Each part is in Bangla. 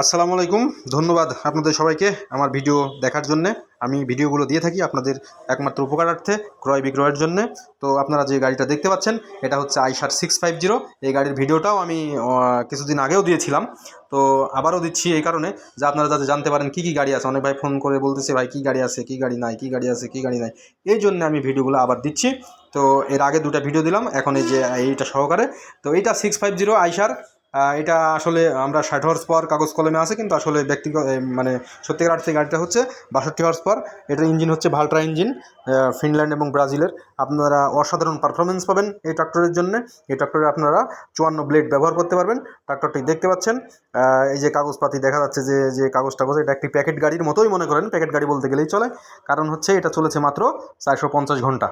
আসসালামু আলাইকুম, ধন্যবাদ আপনাদের সবাইকে আমার ভিডিও দেখার জন্য। আমি ভিডিওগুলো দিয়ে থাকি আপনাদের একমাত্র উপকারার্থে, ক্রয় বিক্রয়ের জন্য। তো আপনারা যে গাড়িটা দেখতে পাচ্ছেন, এটা হচ্ছে আইসার সিক্স ফাইভ জিরো। এই গাড়ির ভিডিওটাও আমি কিছুদিন আগেও দিয়েছিলাম। তো আবারও দিচ্ছি এই কারণে যে আপনারা যাতে জানতে পারেন কী কী গাড়ি আছে। অনেক ভাই ফোন করে বলতেছে, ভাই, কী গাড়ি আছে, কী গাড়ি নাই, কী গাড়ি আছে, কী গাড়ি নাই? এই জন্য আমি ভিডিওগুলো আবার দিচ্ছি। তো এর আগে দুটো ভিডিও দিলাম, এখন এই যে এইটা সহকারে। তো এইটা সিক্স ফাইভ জিরো আইসার এটা আসলে আমরা ষাট হর্স পাওয়ার কাগজ কলমে আছে, কিন্তু আসলে ব্যক্তিগত মানে সত্যিকার অর্থে গাড়িটা হচ্ছে বাষট্টি হর্স পাওয়ার এটার ইঞ্জিন হচ্ছে ভাল্ট্রা ইঞ্জিন ফিনল্যান্ড এবং ব্রাজিলের আপনারা অসাধারণ পারফরমেন্স পাবেন এই ট্রাক্টরের জন্য। এই ট্রাক্টরে আপনারা চুয়ান্ন ব্লেড ব্যবহার করতে পারবেন। ট্রাক্টরটি দেখতে পাচ্ছেন। এই যে কাগজপাতি দেখা যাচ্ছে যে যে কাগজ টাগজ, এটা একটি প্যাকেট গাড়ির মতোই মনে করেন প্যাকেট গাড়ি বলতে গেলেই চলে। কারণ হচ্ছে এটা চলেছে মাত্র চারশো পঞ্চাশ ঘণ্টা।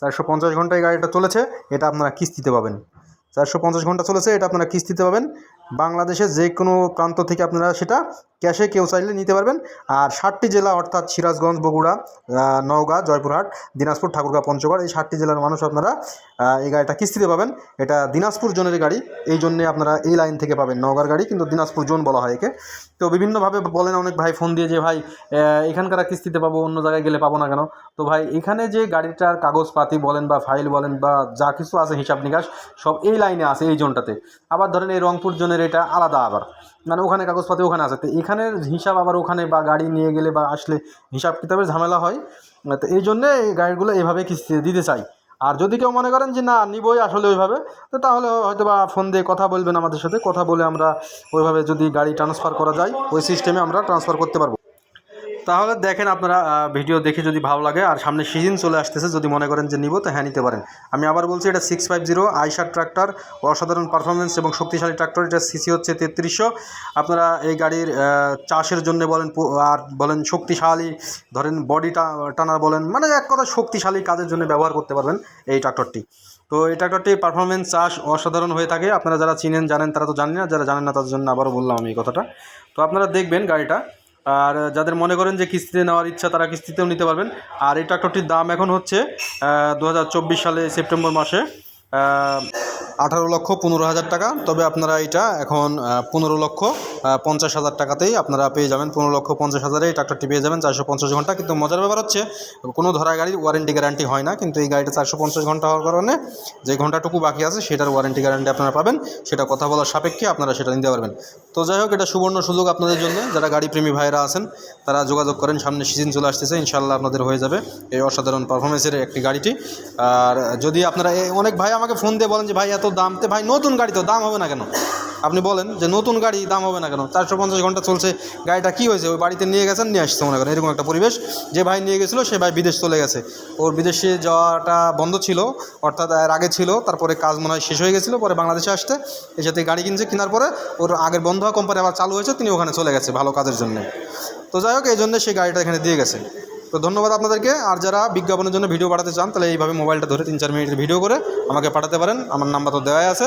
চারশো পঞ্চাশ ঘন্টায় গাড়িটা চলেছে, এটা আপনারা কিস্তিতে পাবেন। চারশো পঞ্চাশ ঘণ্টা চলেছে, এটা আপনারা কিস্তিতে পাবেন। বাংলাদেশের যে কোনো প্রান্ত থেকে আপনারা সেটা ক্যাশে কেউ চাইলে নিতে পারবেন। আর ষাটটি জেলা অর্থাৎ সিরাজগঞ্জ, বগুড়া নওগাঁ, জয়পুরহাট, দিনাজপুর, ঠাকুরগাঁ, পঞ্চগড়, এই ষাটটি জেলার মানুষ আপনারা এই গাড়িটা কিস্তিতে পাবেন। এটা দিনাজপুর জোনের গাড়ি, এই জন্যে আপনারা এই লাইন থেকে পাবেন নওগাঁর গাড়ি, কিন্তু দিনাজপুর জোন বলা হয় একে। তো বিভিন্নভাবে বলেন অনেক ভাই ফোন দিয়ে যে, ভাই এখানকার কিস্তিতে পাবো, অন্য জায়গায় গেলে পাবো না কেন? তো ভাই, এখানে যে গাড়িটার কাগজপাতি বলেন বা ফাইল বলেন বা যা কিছু আছে, হিসাব নিকাশ, সব এই লাইনে আছে, এই জোনটাতে। আবার ধরেন এই রংপুর জোনের এটা আলাদা আবার। মানে ওখানে কাগজপাতি ওখানে আছে। তো এখানের হিসাব আবার ওখানে বা গাড়ি নিয়ে গেলে বা আসলে হিসাব কিতাবের ঝামেলা হয়, তো এই জন্যে এই গাড়িগুলো এইভাবে কিস্তি দিতে চাই। আর যদি কেউ মনে করেন যে না, নিবই আসলে ওইভাবে, তো তাহলে হয়তো বা ফোন দিয়ে কথা বলবেন আমাদের সাথে, কথা বলে আমরা ওইভাবে যদি গাড়ি ট্রান্সফার করা যায়, ওই সিস্টেমে আমরা ট্রান্সফার করতে পারব। তাহলে দেখেন আপনারা ভিডিও দেখে যদি ভালো লাগে, আর সামনে সিজন চলে আসতেছে, যদি মনে করেন যে নিব, তো হ্যাঁ নিতে পারেন। আমি আবার বলছি, এটা six five zero Eicher tractor, অসাধারণ পারফরমেন্স এবং শক্তিশালী ট্রাক্টর, এটা সিসি হচ্ছে তেত্রিশশো। আপনারা এই গাড়ির চাষের জন্য বলেন আর বলেন শক্তিশালী, ধরেন বডি টানার বলেন মানে এক কথা শক্তিশালী কাজের জন্য ব্যবহার করতে পারবেন এই ট্রাক্টরটি। তো এই ট্রাক্টরটির পারফরমেন্স চাষ অসাধারণ হয়ে থাকে। আপনারা যারা চিনেন, জানেন, তারা তো জানেন না, যারা জানেন না, তাদের জন্য আবারও বললাম আমি এই কথাটা। তো আপনারা দেখবেন গাড়িটা। আর যাদের মনে করেন যে কিস্তিতে নেওয়ার ইচ্ছা, তারা কিস্তিতেও নিতে পারবেন। আর এই ট্রাক্টরটির দাম এখন হচ্ছে দু হাজার চব্বিশ সালে সেপ্টেম্বর মাসে আঠারো লক্ষ পনেরো হাজার টাকা। তবে আপনারা এটা এখন পনেরো লক্ষ পঞ্চাশ হাজার টাকাতেই আপনারা পেয়ে যাবেন। পনেরো লক্ষ পঞ্চাশ হাজারে এই ট্রাক্টরটি পেয়ে যাবেন, চারশো পঞ্চাশ ঘণ্টা। কিন্তু মজার ব্যাপার হচ্ছে, কোনো ধরা গাড়ির ওয়ারেন্টি গ্যারান্টি হয় না। কিন্তু এই গাড়িটা চারশো পঞ্চাশ ঘণ্টা হওয়ার কারণে যে ঘন্টাটুকু বাকি আছে, সেটার ওয়ারেন্টি গ্যারান্টি আপনারা পাবেন। সেটা কথা বলার সাপেক্ষে আপনারা সেটা নিতে পারবেন। তো যাই হোক, এটা সুবর্ণ সুযোগ আপনাদের জন্য। যারা গাড়ি প্রেমী ভাইরা আছেন, তারা যোগাযোগ করেন। সামনে সিজন চলে আসতেছে ইনশাল্লাহ আপনাদের হয়ে যাবে এই অসাধারণ পারফরমেন্সের একটি গাড়িটি। আর যদি আপনারা অনেক ভাই আমাকে ফোন দিয়ে বলেন যে, ভাই, এত দাম? তে ভাই, নতুন গাড়ি তো, দাম হবে না কেন? আপনি বলেন যে নতুন গাড়ি দাম হবে না কেন? চারশো পঞ্চাশ ঘণ্টা চলছে, গাড়িটা কী হয়েছে? ওই বাড়িতে নিয়ে গেছেন, নিয়ে আসছে মনে করেন, এরকম একটা পরিবেশ। যে ভাই নিয়ে গেছিল, সে ভাই বিদেশ চলে গেছে। ওর বিদেশে যাওয়াটা বন্ধ ছিল, অর্থাৎ এর আগে ছিল, তারপরে কাজ মনে হয় শেষ হয়ে গেছিল, পরে বাংলাদেশে আসতে এর সাথে গাড়ি কিনছে, কেনার পরে ওর আগের বন্ধ হওয়া কোম্পানি আবার চালু হয়েছে, তিনি ওখানে চলে গেছে ভালো কাজের জন্য। তো যাই হোক, এই জন্য সেই গাড়িটা এখানে দিয়ে গেছে। তো ধন্যবাদ আপনাদেরকে। আর যারা বিজ্ঞাপনের জন্য ভিডিও পাঠাতে চান, তাহলে এইভাবে মোবাইলটা ধরে তিন চার মিনিটের ভিডিও করে আমাকে পাঠাতে পারেন। আমার নাম্বার তো দেওয়াই আছে।